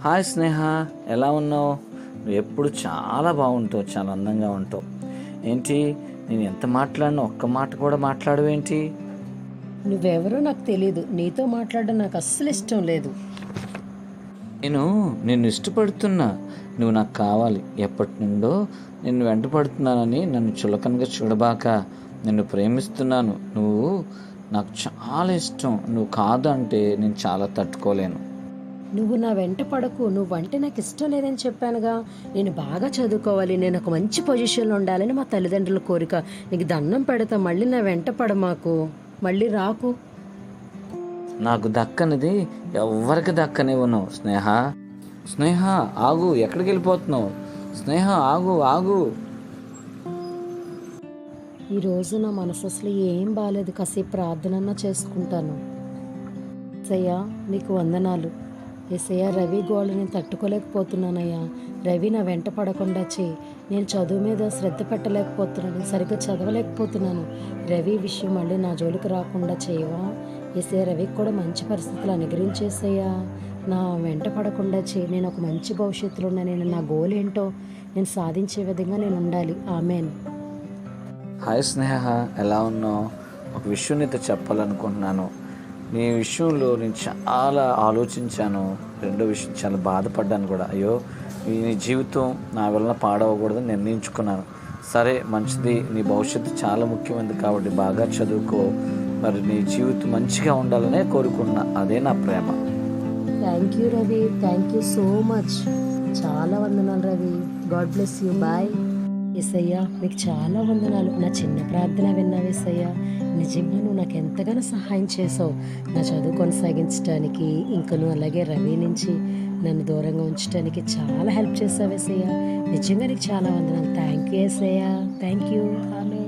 Hi స్నేహ ఎలా ఉన్నావు? నువ్వు ఎప్పుడు చాలా బాగుంటావు చాలా అందంగా ఉంటావు. ఏంటి నేను ఎంత మాట్లాడినా ఒక్క మాట కూడా మాట్లాడవేంటి నువ్వెవరో నాకు తెలియదు నీతో మాట్లాడడం నాకు అస్సలు ఇష్టం లేదు. నేను నిన్ను ఇష్టపడుతున్నా. నువ్వు నాకు కావాలి. ఎప్పటి నుండో నిన్ను వెంటపడుతున్నానని నన్ను చులకనగా చూడబాక నిన్ను ప్రేమిస్తున్నాను. నువ్వు నాకు చాలా ఇష్టం. నువ్వు కాదు అంటే నేను చాలా తట్టుకోలేను. నువ్వు నా వెంట పడకు నువ్వంటే నాకు ఇష్టం లేదని చెప్పానుగా. నేను బాగా చదువుకోవాలి నేను ఒక మంచి పొజిషన్లో ఉండాలని మా తల్లిదండ్రుల కోరిక. నీకు దండం పెడతా మళ్ళీ నా వెంట పడ మాకు. మళ్ళీ రాకు. నాకు దక్కనిది ఎవ్వరికి దక్కనివ్వను స్నేహ. స్నేహ ఆగు ఎక్కడికి వెళ్ళిపోతున్నావు? స్నేహ ఆగు ఆగు. ఈ రోజు నా మనసు అసలు ఏం బాగాలేదు కాసేపు ప్రార్థనన్నా చేసుకుంటాను. ఏసయ్యా నీకు వందనాలు. ఏసయ్య రవి గోళ్ళు నేను తట్టుకోలేకపోతున్నానయ్యా. రవి నా వెంట పడకుండా చేయి నేను చదువు మీద శ్రద్ధ పెట్టలేకపోతున్నాను. సరిగ్గా చదవలేకపోతున్నాను. రవి విషయం మళ్ళీ నా జోలికి రాకుండా చేయవా? ఏసయ్య రవికి కూడా మంచి పరిస్థితులు అనుగ్రహించేసయ్యా. నా వెంట పడకుండా చేయి నేను ఒక మంచి భవిష్యత్తులో ఉన్నా నేను నా గోల్ ఏంటో నేను సాధించే విధంగా నేను ఉండాలి. ఆమెన్. హాయ్ స్నేహ ఎలా ఉన్నావు? ఒక విషయం నీతో చెప్పాలనుకుంటున్నాను. నీ విషయంలో నేను చాలా ఆలోచించాను రెండో విషయం చాలా బాధపడ్డాను కూడా. అయ్యో నీ జీవితం నా వలన పాడవకూడదని నిర్ణయించుకున్నాను. సరే మంచిది. నీ భవిష్యత్తు చాలా ముఖ్యమైనది కాబట్టి బాగా చదువుకో. మరి నీ జీవితం మంచిగా ఉండాలనే కోరుకున్నా. అదే నా ప్రేమ. Thank you Ravi thank you so much చాలా వందనాలు రవి గాడ్ బ్లెస్ యూ బాయ్ ఎస్ఐయా మీకు చాలా వందనాలు. నా చిన్న ప్రార్థన విన్నావు ఎస్ఐయా నిజంగా నువ్వు నాకు ఎంతగానో సహాయం చేసావు నా చదువు కొనసాగించడానికి ఇంకా నువ్వు అలాగే రవి నుంచి నన్ను దూరంగా ఉంచడానికి చాలా హెల్ప్ చేసావు ఎస్ఐయా నిజంగా నీకు చాలా వందనాలు. థ్యాంక్ యూ ఎస్ఐయా థ్యాంక్ యూ ఆమె